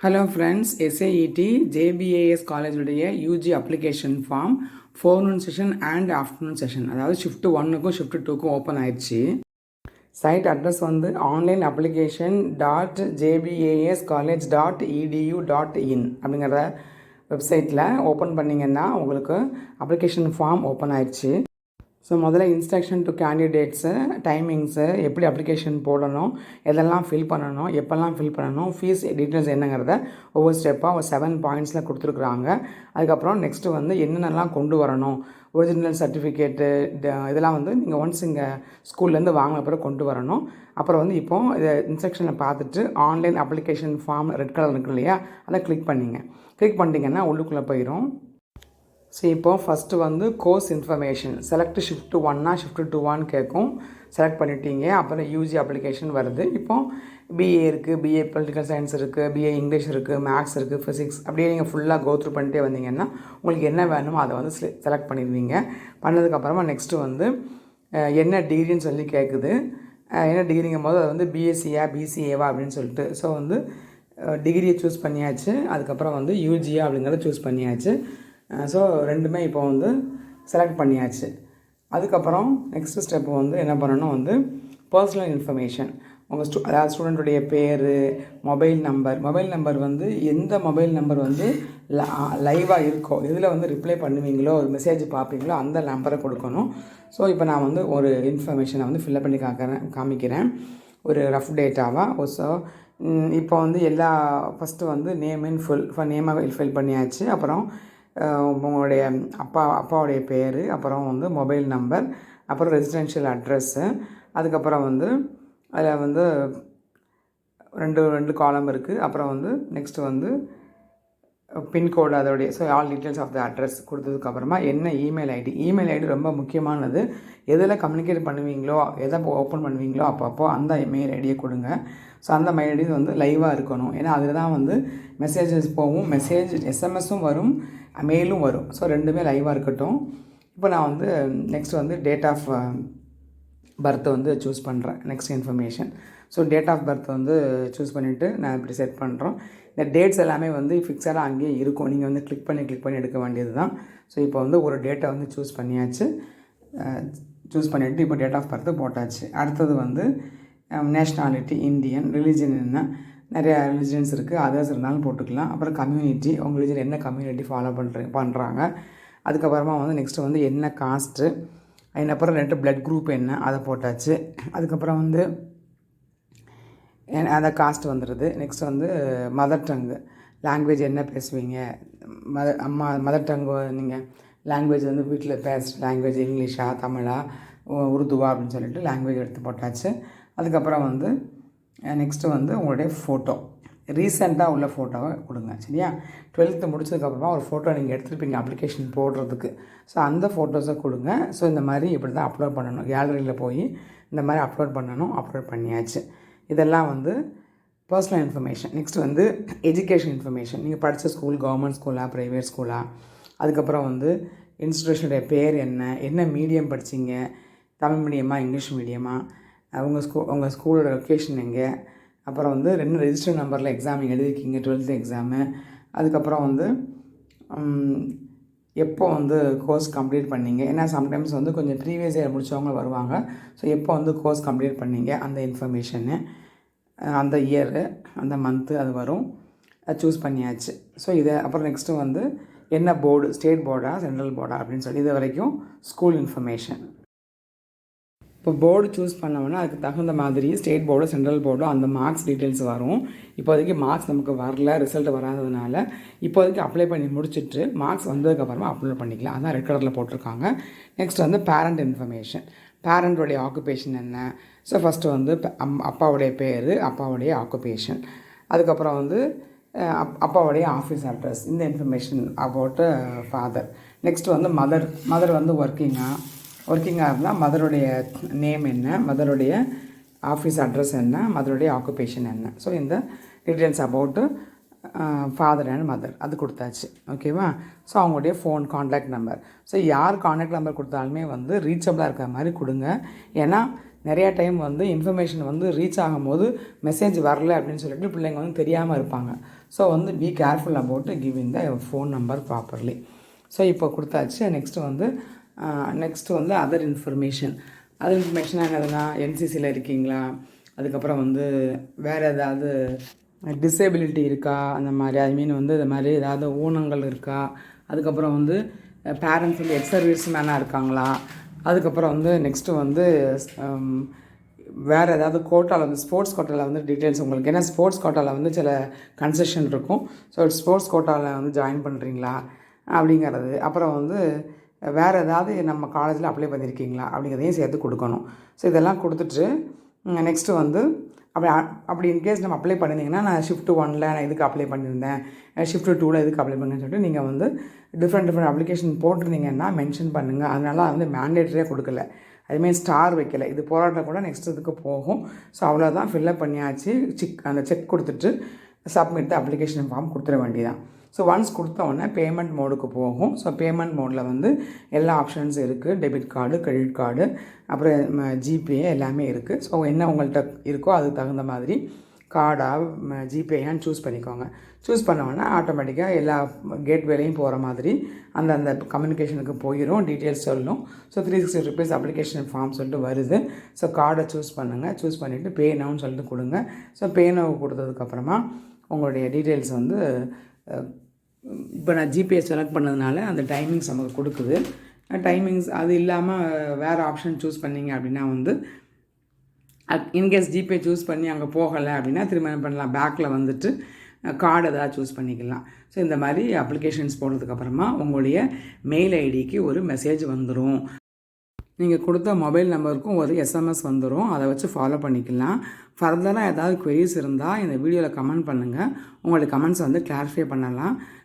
Hello friends எஸ்ஏஇடி JBAS காலேஜுடைய UG application form forenoon session and afternoon session அதாவது shift ஒன்னுக்கும் shift டூக்கும் open ஆயிடுச்சு. Site address வந்து online application dot JBAS college dot edu dot in அப்படிங்கிற வெப்சைட்டில் open பண்ணிங்கன்னா உங்களுக்கு அப்ளிகேஷன் ஃபார்ம் ஓப்பன் ஆயிடுச்சு. ஸோ முதல்ல இன்ஸ்ட்ரக்ஷன் டு கேண்டிடேட்ஸு டைமிங்ஸு எப்படி அப்ளிகேஷன் போடணும் எதெல்லாம் ஃபில் பண்ணணும் எப்போல்லாம் ஃபில் பண்ணணும் ஃபீஸ் டீட்டெயில்ஸ் என்னங்கிறத ஒவ்வொரு ஸ்டெப்பாக ஒரு செவன் பாயிண்ட்ஸில் கொடுத்துருக்குறாங்க. அதுக்கப்புறம் நெக்ஸ்ட்டு வந்து என்னென்னலாம் கொண்டு வரணும் ஒரிஜினல் சர்டிஃபிகேட்டு இதெல்லாம் வந்து நீங்கள் ஒன்ஸ் இங்கே ஸ்கூல்லேருந்து வாங்கின பிறகு கொண்டு வரணும். அப்புறம் வந்து இப்போது இதை இன்ஸ்ட்ரக்ஷனை பார்த்துட்டு online application form red colour இருக்கு இல்லையா அதை கிளிக் பண்ணிங்க. கிளிக் பண்ணிட்டீங்கன்னா உள்ளுக்குள்ளே போயிடும் ஸோ இப்போ ஃபஸ்ட்டு வந்து கோர்ஸ் இன்ஃபர்மேஷன் செலக்ட் ஷிஃப்ட் ஒன்னா ஷிஃப்ட் டூவான்னு கேட்கும் செலக்ட் பண்ணிட்டீங்க அப்புறம் யூஜி அப்ளிகேஷன் வருது. இப்போ பிஏ இருக்குது பிஏ பொலிட்டிக்கல் சயின்ஸ் இருக்குது பிஏ இங்கிலீஷ் இருக்குது மேக்ஸ் இருக்குது ஃபிசிக்ஸ் அப்படியே நீங்கள் ஃபுல்லாக கோத்ரூ பண்ணிட்டே வந்தீங்கன்னா உங்களுக்கு என்ன வேணுமோ அதை வந்து செலக்ட் பண்ணிடுவீங்க. பண்ணதுக்கப்புறமா நெக்ஸ்ட்டு வந்து என்ன டிகிரின்னு சொல்லி கேட்குது என்ன டிகிரிங்கும் போது அது வந்து பிஎஸ்சியா பிசிஏவா அப்படின்னு சொல்லிட்டு. ஸோ வந்து டிகிரியை சூஸ் பண்ணியாச்சு. அதுக்கப்புறம் வந்து யூஜியா அப்படிங்கிறத சூஸ் பண்ணியாச்சு. ஸோ ரெண்டுமே இப்போ வந்து செலக்ட் பண்ணியாச்சு. அதுக்கப்புறம் நெக்ஸ்ட் ஸ்டெப் வந்து என்ன பண்ணணும் வந்து பர்சனல் இன்ஃபர்மேஷன் உங்கள் ஸ்டூ அதாவது ஸ்டூடெண்ட்டுடைய பேர் மொபைல் நம்பர் மொபைல் நம்பர் வந்து எந்த மொபைல் நம்பர் வந்து லைவாக இருக்கோ இதில் வந்து ரிப்ளை பண்ணுவீங்களோ ஒரு மெசேஜ் பார்ப்பீங்களோ அந்த நம்பரை கொடுக்கணும். ஸோ இப்போ நான் வந்து ஒரு இன்ஃபர்மேஷனை வந்து ஃபில்அப் பண்ணி காக்கிறேன் காமிக்கிறேன். ஒரு ரஃப் டேட்டாவாக ஸோ இப்போ வந்து எல்லா ஃபஸ்ட்டு வந்து நேம் இன் ஃபுல் நேமாக ஃபில் பண்ணியாச்சு. அப்புறம் உங்களுடைய அப்பா அப்பாவுடைய பேர் அப்புறம் வந்து மொபைல் நம்பர் அப்புறம் ரெசிடென்ஷியல் அட்ரஸ்ஸு அதுக்கப்புறம் வந்து அதில் வந்து ரெண்டு ரெண்டு காலம் இருக்குது அப்புறம் வந்து நெக்ஸ்ட்டு வந்து பின்கோடு அதோடைய so all details of the address கொடுத்ததுக்கப்புறமா என்ன இமெயில் ஐடி இமெயில் ஐடி ரொம்ப முக்கியமானது. எதில் கம்யூனிகேட் பண்ணுவீங்களோ எதை ஓப்பன் பண்ணுவீங்களோ அப்பப்போ அந்த மெயில் ஐடியை கொடுங்க. ஸோ அந்த மெயில் ஐடி வந்து லைவாக இருக்கணும். ஏன்னா அதில் தான் வந்து மெசேஜஸ் போகும். மெசேஜ் எஸ்எம்எஸும் வரும். மெயிலும் வரும். ஸோ ரெண்டுமே லைவாக இருக்கட்டும். இப்போ நான் வந்து நெக்ஸ்ட் வந்து டேட் ஆஃப் பர்த் வந்து சூஸ் பண்ணுறேன் next information so date of birth வந்து சூஸ் பண்ணிவிட்டு நான் இப்படி செட் பண்ணுறோம் இந்த டேட்ஸ் எல்லாமே வந்து ஃபிக்ஸடாக அங்கேயே இருக்கும். நீங்கள் வந்து கிளிக் பண்ணி கிளிக் பண்ணி எடுக்க வேண்டியது தான் ஸோ இப்போ வந்து ஒரு டேட்டை வந்து சூஸ் பண்ணியாச்சு. சூஸ் பண்ணிவிட்டு இப்போ டேட் ஆஃப் பர்த் போட்டாச்சு. அடுத்தது வந்து நேஷ்னாலிட்டி இந்தியன் ரிலீஜன் என்ன? நிறையா ரிலிஜன்ஸ் இருக்குது அதர்ஸ் இருந்தாலும் போட்டுக்கலாம். அப்புறம் கம்யூனிட்டி உங்கள் ரிலிஜன் என்ன கம்யூனிட்டி ஃபாலோ பண்ணுற பண்ணுறாங்க அதுக்கப்புறமா வந்து நெக்ஸ்ட்டு வந்து என்ன காஸ்ட்டு அதுக்கப்புறம் ரெண்டு பிளட் குரூப் என்ன அதை போட்டாச்சு. அதுக்கப்புறம் வந்து என் அந்த காஸ்ட் வந்துடுது நெக்ஸ்ட் வந்து மதர் டங்கு லாங்குவேஜ் என்ன பேசுவீங்க? மத அம்மா மதர் டங்கு நீங்கள் லாங்குவேஜ் வந்து வீட்டில் பேசுகிற லாங்குவேஜ் இங்கிலீஷா தமிழா உருதுவா அப்படின்னு சொல்லிட்டு லாங்குவேஜ் எடுத்து போட்டாச்சு. அதுக்கப்புறம் வந்து நெக்ஸ்ட்டு வந்து உங்களுடைய ஃபோட்டோ ரீசெண்டாக உள்ள ஃபோட்டோவை கொடுங்க சரியா? டுவெல்த்து முடிச்சதுக்கப்புறமா ஒரு ஃபோட்டோ நீங்கள் எடுத்துருப்பீங்க அப்ளிகேஷன் போடுறதுக்கு. ஸோ அந்த ஃபோட்டோஸை கொடுங்க. ஸோ இந்த மாதிரி இப்படி தான் அப்லோட் பண்ணணும் கேலரியில் போய் இந்த மாதிரி அப்லோட் பண்ணணும் அப்லோட் பண்ணியாச்சு. இதெல்லாம் வந்து பர்சனல் இன்ஃபர்மேஷன் நெக்ஸ்ட் வந்து எஜுகேஷன் இன்ஃபர்மேஷன் நீங்கள் படித்த ஸ்கூல் கவர்மெண்ட் ஸ்கூலா ப்ரைவேட் ஸ்கூலா அதுக்கப்புறம் வந்து இன்ஸ்டியூஷனுடைய பேர் என்ன? என்ன மீடியம் படிச்சிங்க? தமிழ் மீடியமா இங்கிலீஷ் மீடியமா உங்கள் ஸ்கூ உங்கள் ஸ்கூலோட லொக்கேஷன் எங்கே? அப்புறம் வந்து ரெண்டு ரெஜிஸ்டர் நம்பரில் எக்ஸாம் எழுதிருக்கீங்க டுவெல்த்து எக்ஸாமு அதுக்கப்புறம் வந்து எப்போ வந்து கோர்ஸ் கம்ப்ளீட் பண்ணீங்க? ஏன்னா சம்டைம்ஸ் வந்து கொஞ்சம் ப்ரீவியஸ் இயர் முடித்தவங்க வருவாங்க. ஸோ எப்போ வந்து கோர்ஸ் கம்ப்ளீட் பண்ணீங்க? அந்த இன்ஃபர்மேஷனு அந்த இயரு அந்த மந்த்து அது வரும். சூஸ் பண்ணியாச்சு. ஸோ இதை அப்புறம் நெக்ஸ்ட்டு வந்து என்ன போர்டு ஸ்டேட் போர்டா சென்ட்ரல் போர்டா அப்படின்னு சொல்லி இது வரைக்கும் ஸ்கூல் இன்ஃபர்மேஷன் இப்போ போர்டு சூஸ் பண்ணோம்னா அதுக்கு தகுந்த மாதிரி ஸ்டேட் போர்டோ சென்ட்ரல் போர்டோ அந்த மார்க்ஸ் டீட்டெயில்ஸ் வரும். இப்போதைக்கு மார்க்ஸ் நமக்கு வரல ரிசல்ட் வராததுனால இப்போதைக்கு அப்ளை பண்ணி முடிச்சுட்டு மார்க்ஸ் வந்ததுக்கப்புறமா அப்லோட் பண்ணிக்கலாம். அதான் ரெட் கலரில் போட்டிருக்காங்க. நெக்ஸ்ட் வந்து பேரண்ட் இன்ஃபர்மேஷன் பேரண்ட்டுடைய ஆக்குபேஷன் என்ன? ஸோ ஃபஸ்ட்டு வந்து அம் அப்பாவுடைய பேர் அப்பாவுடைய ஆக்குபேஷன் அதுக்கப்புறம் வந்து அப் அப்பாவுடைய ஆஃபீஸ் அட்ரஸ் இந்த இன்ஃபர்மேஷன் அபவுட் ஃபாதர் நெக்ஸ்ட் வந்து மதர் மதர் வந்து ஒர்க்கிங்காக ஒர்க்கிங்காக இருந்தால் மதருடைய நேம் என்ன மதருடைய ஆஃபீஸ் அட்ரஸ் என்ன மதருடைய ஆக்குபேஷன் என்ன. ஸோ இந்த details about father and mother அது கொடுத்தாச்சு. ஓகேவா ஸோ அவங்களுடைய ஃபோன் காண்டாக்ட் நம்பர் ஸோ யார் காண்டாக்ட் நம்பர் கொடுத்தாலுமே வந்து ரீச்சபிளாக இருக்கிற மாதிரி கொடுங்க. ஏன்னா நிறையா டைம் வந்து இன்ஃபர்மேஷன் வந்து ரீச் ஆகும்போது மெசேஜ் வரல அப்படின்னு சொல்லிட்டு பிள்ளைங்க வந்து தெரியாமல் இருப்பாங்க. ஸோ வந்து be careful about giving the phone number properly so இப்போ கொடுத்தாச்சு. நெக்ஸ்ட்டு வந்து நெக்ஸ்ட்டு வந்து அதர் இன்ஃபர்மேஷன் அதர் இன்ஃபர்மேஷனாக என்னதுன்னா என்சிசியில் இருக்கீங்களா? அதுக்கப்புறம் வந்து வேறு ஏதாவது டிசேபிலிட்டி இருக்கா? அந்த மாதிரி ஐ மீன் வந்து இது மாதிரி ஏதாவது ஊனங்கள் இருக்கா? அதுக்கப்புறம் வந்து பேரண்ட்ஸ் வந்து எக்ஸ் சர்வீஸ் மேனாக இருக்காங்களா? அதுக்கப்புறம் வந்து நெக்ஸ்ட்டு வந்து வேறு ஏதாவது கோட்டாவில் வந்து ஸ்போர்ட்ஸ் கோட்டாவில் வந்து டீட்டெயில்ஸ் உங்களுக்கு. ஏன்னா ஸ்போர்ட்ஸ் கோட்டாவில் வந்து சில கன்செஷன் இருக்கும். ஸோ ஸ்போர்ட்ஸ் கோட்டாவில் வந்து ஜாயின் பண்ணுறீங்களா அப்படிங்கிறது. அப்புறம் வந்து வேறு ஏதாவது நம்ம காலேஜில் அப்ளை பண்ணியிருக்கீங்களா அப்படிங்கிறதையும் சேர்த்து கொடுக்கணும். ஸோ இதெல்லாம் கொடுத்துட்டு நெக்ஸ்ட்டு வந்து அப்படி அ- அப்படி இன்கேஸ் நம்ம அப்ளை பண்ணியிருந்தீங்கன்னா நான் ஷிஃப்ட் ஒனில் நான் இதுக்கு அப்ளை பண்ணியிருந்தேன். ஷிஃப்ட் டூவில் இதுக்கு அப்ளை பண்ணேன்னு சொல்லிட்டு நீங்கள் வந்து டிஃப்ரெண்ட் டிஃப்ரெண்ட் அப்ளிகேஷன் போட்டிருந்தீங்கன்னா மென்ஷன் பண்ணுங்கள் அதனால வந்து மேண்டேட்டரியாக கொடுக்கல. அதுமாரி ஸ்டார் வைக்கல. இது போராட்டம் கூட நெக்ஸ்ட் இதுக்கு போகும். ஸோ அவ்வளோதான் ஃபில்லப் பண்ணியாச்சு. செக் அந்த செக் கொடுத்துட்டு சப்மிட் த அப்ளிகேஷன் ஃபார்ம் கொடுத்துட வேண்டியதான் ஸோ ஒன்ஸ் கொடுத்த உடனே பேமெண்ட் மோடுக்கு போகும். ஸோ பேமெண்ட் மோடில் வந்து எல்லா ஆப்ஷன்ஸ் இருக்குது டெபிட் கார்டு கிரெடிட் கார்டு அப்புறம் ஜிபே எல்லாமே இருக்குது ஸோ என்ன உங்கள்கிட்ட இருக்கோ அதுக்கு தகுந்த மாதிரி கார்டாக ஜிபேயான்னு சூஸ் பண்ணிக்கோங்க. சூஸ் பண்ண ஆட்டோமேட்டிக்காக எல்லா கேட் வேலையும் போகிற மாதிரி அந்த அந்த கம்யூனிகேஷனுக்கு போயிடும் டீட்டெயில்ஸ் சொல்லும். So three sixty rupees application form சொல்லிட்டு வருது. ஸோ கார்டை சூஸ் பண்ணுங்கள் சூஸ் பண்ணிவிட்டு பே நவுன்னு சொல்லிட்டு கொடுங்க. ஸோ பே நவ் கொடுத்ததுக்கப்புறமா உங்களுடைய டீட்டெயில்ஸ் வந்து இப்போ நான் ஜிபே செலக்ட் பண்ணதுனால அந்த டைமிங்ஸ் நமக்கு கொடுக்குது. டைமிங்ஸ் அது இல்லாமல் வேறு ஆப்ஷன் சூஸ் பண்ணிங்க அப்படின்னா வந்து இன்கேஸ் ஜிபே சூஸ் பண்ணி அங்கே போகலை அப்படின்னா திரும்ப என்ன பண்ணலாம்? பேக்கில் வந்துட்டு கார்டு எதாவது சூஸ் பண்ணிக்கலாம். ஸோ இந்த மாதிரி அப்ளிகேஷன்ஸ் போனதுக்கப்புறமா உங்களுடைய மெயில் ஐடிக்கு ஒரு மெசேஜ் வந்துடும் நீங்கள் கொடுத்த மொபைல் நம்பருக்கும் ஒரு எஸ்எம்எஸ் வந்துடும் அதை வச்சு ஃபாலோ பண்ணிக்கலாம். ஃபர்தராக ஏதாவது queries இருந்தால் இந்த வீடியோவில் கமெண்ட் பண்ணுங்கள் உங்களுடைய கமெண்ட்ஸ் வந்து கிளாரிஃபை பண்ணலாம்.